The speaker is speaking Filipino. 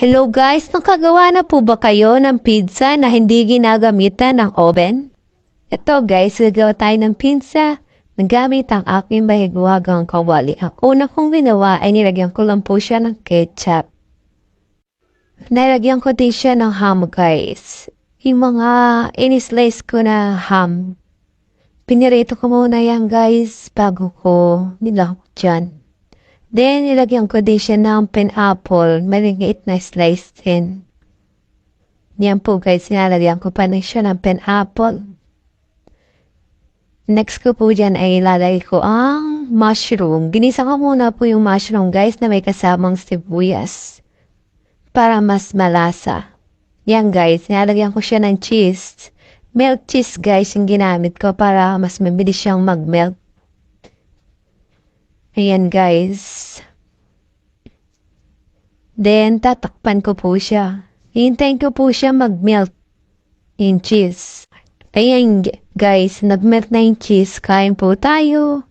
Hello guys, nakagawa na po ba kayo ng pizza na hindi ginagamitan ng oven? Ito guys, gagawa tayo ng pizza. Nagamit ang aking bahigwagang kawali. Ang una kong ginawa ay nilagyan ko lang po siya ng ketchup. Nilagyan ko din siya ng ham guys. Yung mga inislice ko na ham. Pinirito ko muna yan guys bago ko nilako dyan. Then, nilagyan ko din siya ng pineapple, maliliit na slice din. Yan po guys, nilalagyan ko pa na siya ng pineapple. Next ko po dyan ay ilalagay ko ang mushroom. Ginisa ko muna po yung mushroom guys na may kasamang sibuyas. Para mas malasa. Yan guys, nilalagyan ko siya ng cheese. Milk cheese guys yung ginamit ko para mas mabilis siyang mag-melt. Ayan guys. Then, tatakpan ko po siya. Hintayin ko po siya mag-melt yung cheese. Ayan guys, nag-melt na yung cheese. Kain po tayo.